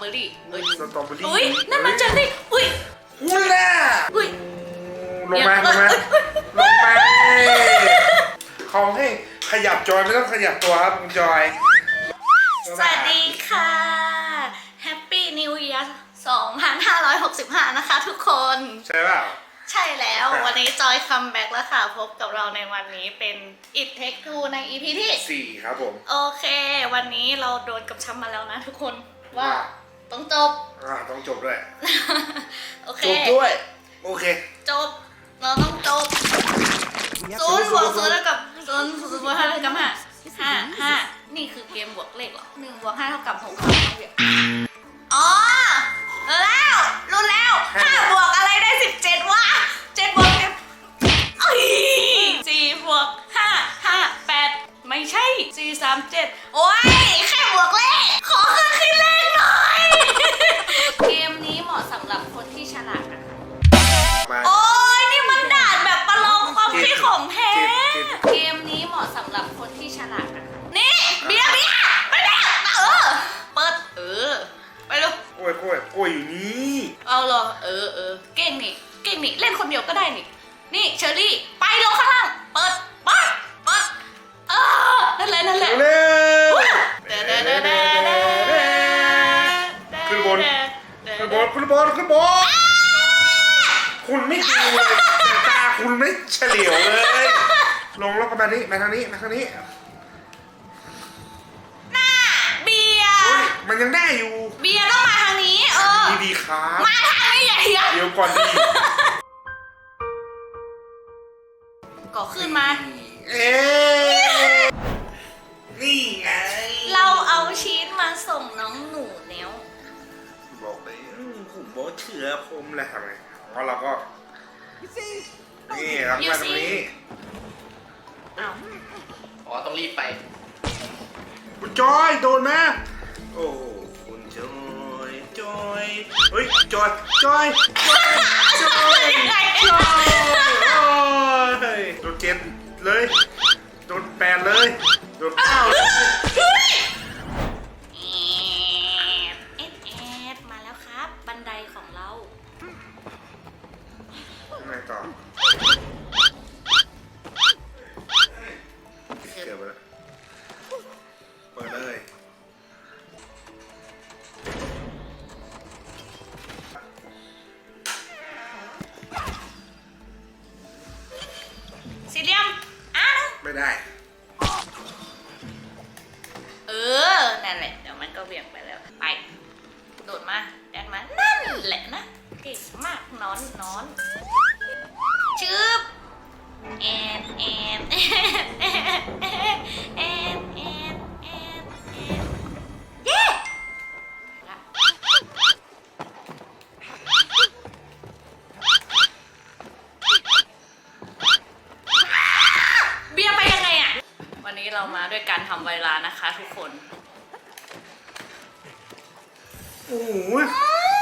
เบอรี่เอ้ยสตรอเบอรี่อุ้ยนั่นมันเจอรี่อุ้ยอุ้ยแหละอุ้ยลงมาลงมาลงมาเขาให้ขยับจอยไม่ต้องขยับตัวครับคุณจอย สวัสดีค่ะ Happy New Year 2565 นะคะทุกคน ใช่เปล่าใช่แล้วครับวันนี้จอยคัมแบ็กแล้วค่ะพบกับเราในวันนี้เป็น It Take Two ใน EP ที่สี่ครับผม โอเค วันนี้เราโดนกับช้ำมาแล้วนะทุกคนว่าว่า ต้องจบ อ่าต้องจบด้วย โอเค จบด้วย โอเค จบ เราต้องจบศูนย์บวกศูนย์เท่ากับศูนย์ศูนย์บวกห้าเท่ากับห้าห้าห้านี่คือเกมบวกเลขเหรอหนึ่งบวกห้าเท่ากับหกครับอ๋อรู้แล้วรู้แล้วห้าบวกอะไรได้สิบเจ็ดวะเจ็ดบวกเจ็ดเอ้ยสี่บวกห้าห้าแปดไม่ใช่สี่สามเจ็ดโอ้ย กล้วยกล้วยกล้วยอยู่นี่เอาเหรอเออเออเก่งนี่เก่งนี่เล่นคนเดียวก็ได้นี่ นี่เชอรี่ไปลงข้างล่างเปิดเปิดเปิดเออนั่นแหละนั่นแหละเร็วเด้เด้เด้เด้เด้อขึ้นบนขึ้นบนขึ้นบนขึ้นบนคุณไม่ดูเลยตาคุณไม่เฉลียวเลย ลงแล้วก็มานี้มาทางนี้มาทางนี้หน้าเบียร์มันยังได้อยู่ เบียร์ต้องมาทาง ดีดีๆครับมาทางนี้อย่าเถียงเดี๋ยวก่อนดีก็ขึ้นมา เอ๊ะนี่ไงเราเอาชีสมาส่งน้องหนูแล้วบอกเลยอืมผมบอกเชื่อผมเลยทำไมเพราะเราก็ นี่ครับ You มาตรง see นี้อ้าวอ๋อต้องรีบไปคุณจอยโดนไหมโอ้โห จอยจอยจอยจอยโอ้ยโดนเจ็ดเลยโดนแปดเลยโดนเก้าเลย โดดมาแดกมานั่นแหละนะเก่งมากนอนนอนชืบแอนแอนแอนแอนแอนแอนแอนเย้เบียไปยังไงอะ วันนี้เรามาด้วยการทำไวลานะคะทุกคน โอ้โห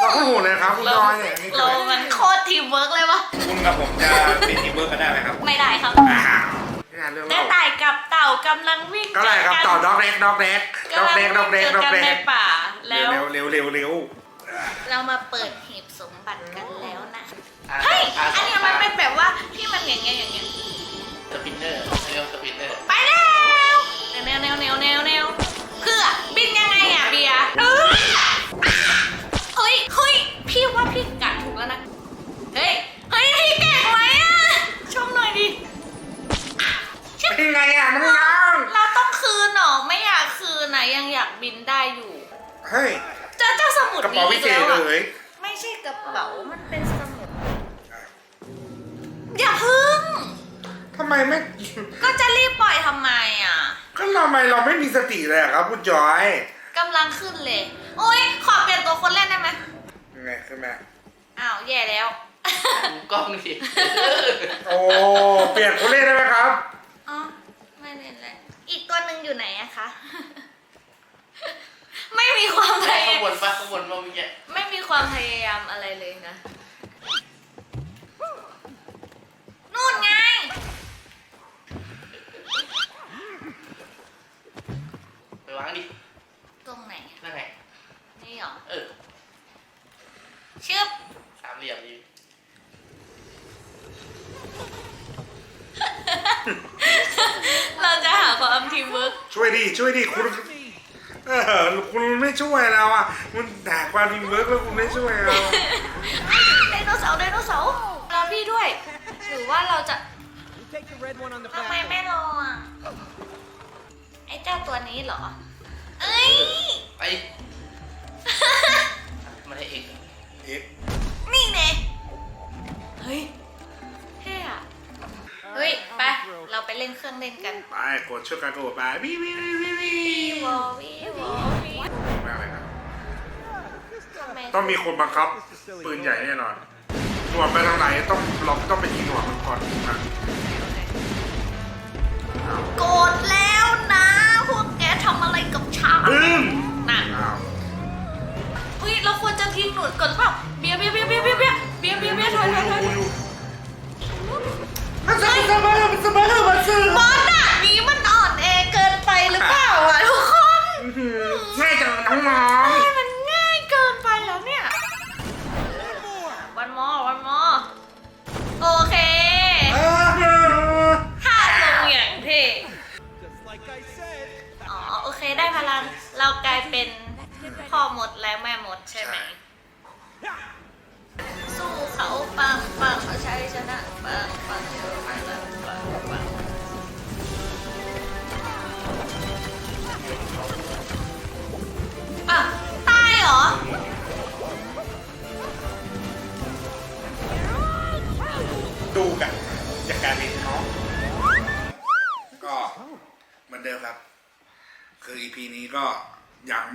เราก็โหดเลยครับคุณเราจอยเนี่ยนี่เรามันโคตรทีมเวิร์กเลยวะคุณกับผมจะเป็นทีมเวิร์กกันได้ไหมครับไม่ได้ครับอ้าวนี่งานเรื่องกระเล่าต่ายกับเต่ากำลังวิ่งก็ไรครับต่อด็อกเด็กด็อกเด็กด็อกเด็กด็อกเด็กด็อกกำลังเด็วิ่งเจอกันในกป่าแล้วเร็วเร็วเร็วเร็วเรามาเปิดหีบสมบัติกันแล้วนะอะเฮ้ยอะอันเนี้ยมันเป็นแบบว่าที่มันอย่างเงี้ยอย่างเงี้ย สปินเนอร์เรียกว่าสปินเนอร์ ไปแล้วแนวแนวแนวแนวแนว ระเป๋าวิเศษแล้วเลอะยไม่ใช่กระเป๋า มันเป็นสมุดอย่าพึ่ง ทำไมไม่ ก็จะรีบปล่อยทำไมอะ ก็ทำไมเราไม่มีสติเลยอะครับคุณจอยกำลังขึ้นเลย โอ้ยขอเปลี่ยนตัวคนเล่นได้ไหมยังไงขึ้นมาอ้าว แย่แล้ว ดูกล้องดิโอ้ เปลี่ยนคนเล่นได้ไหมครับ อ๋อ ไม่เล่นแล้วอีกตัวหนึ่งอยู่ไหนอะคะ ไม่มีความพใช่ยาข้างยาบมนปะข้างบนว่าเมื่อกี้ไม่มีความพยายามอะไรเลยนะ นู่นไง ไปวางดิตรงไหนนั่นไงในนี่เหรอเออ ชึบสามเหลี่ยมดีเราจะหาความทีมเวิร์กช่วยดิช่วยดิคุณ เออคุณไม่ช่วยเราอะคุณด่าความทีมเวิร์กแล้วคุณไม่ช่วยเราไดโนเสาร์ไดโนเสาร์เราพี่ด้วย หรือว่าเราจะ You take the red one on the ทำไม platform. ไม่รออะ ไอ้เจ้าตัวนี้เหรอ เอ้ย ไปไม่ให้เองเอ๊ะ รื่องเล่นกันไปกดช่วยกันกดไปวิวิวิวิวิวีววอวีวอวีมากเลยนะทำไมต้องมีคนบังคับ ปืนใหญ่แน่นอนหน่วดไปทางไหนต้องเราต้องไปยิงหน่วดมันก่อนนะโกรธแล้วนะ พวกแกทำอะไรกับฉันบึ้มน่ะอุ้ยเราควรจะทิ้งหนุดก่อนเปล่าเบียร์เบียร์เบียร์เบียร์เบียร์เบียร์เบียร์เบียร์ถอยถอยถอยมันจะมันจะมันจะมันจะมันจะมัน และแม่มดใช่ไหม สู้เขาปังปังเอาชัยชนะปังปัง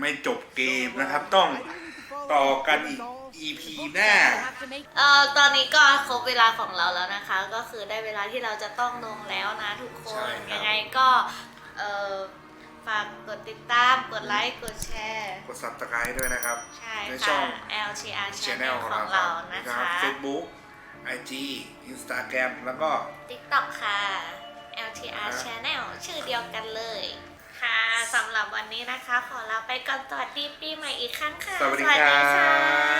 ไม่จบเกมนะครับ ต้องต่อกันอีก EP หน้า เอ่อตอนนี้ก็ครบเวลาของเราแล้วนะคะ ก็คือได้เวลาที่เราจะต้องลงแล้วนะทุกคใช่น ครับ ยังไงก็เอ่อฝากกดติดตาม กดไลค์ กดแชร์ กด subscribe ด้วยนะครับ ใช่ในช่ค่ะอง LTR Channel Channel ของขเราองครัเราบนะครัคะ บ Facebook IG Instagram แล้วก็ TikTok ค่ะ LTR ครับ Channel ชื่อเดียวกันเลย ค่ะสำหรับวันนี้นะคะ ขอลาไปก่อนสวัสดีปีใหม่อีกครั้งค่ะ สวัสดีครับ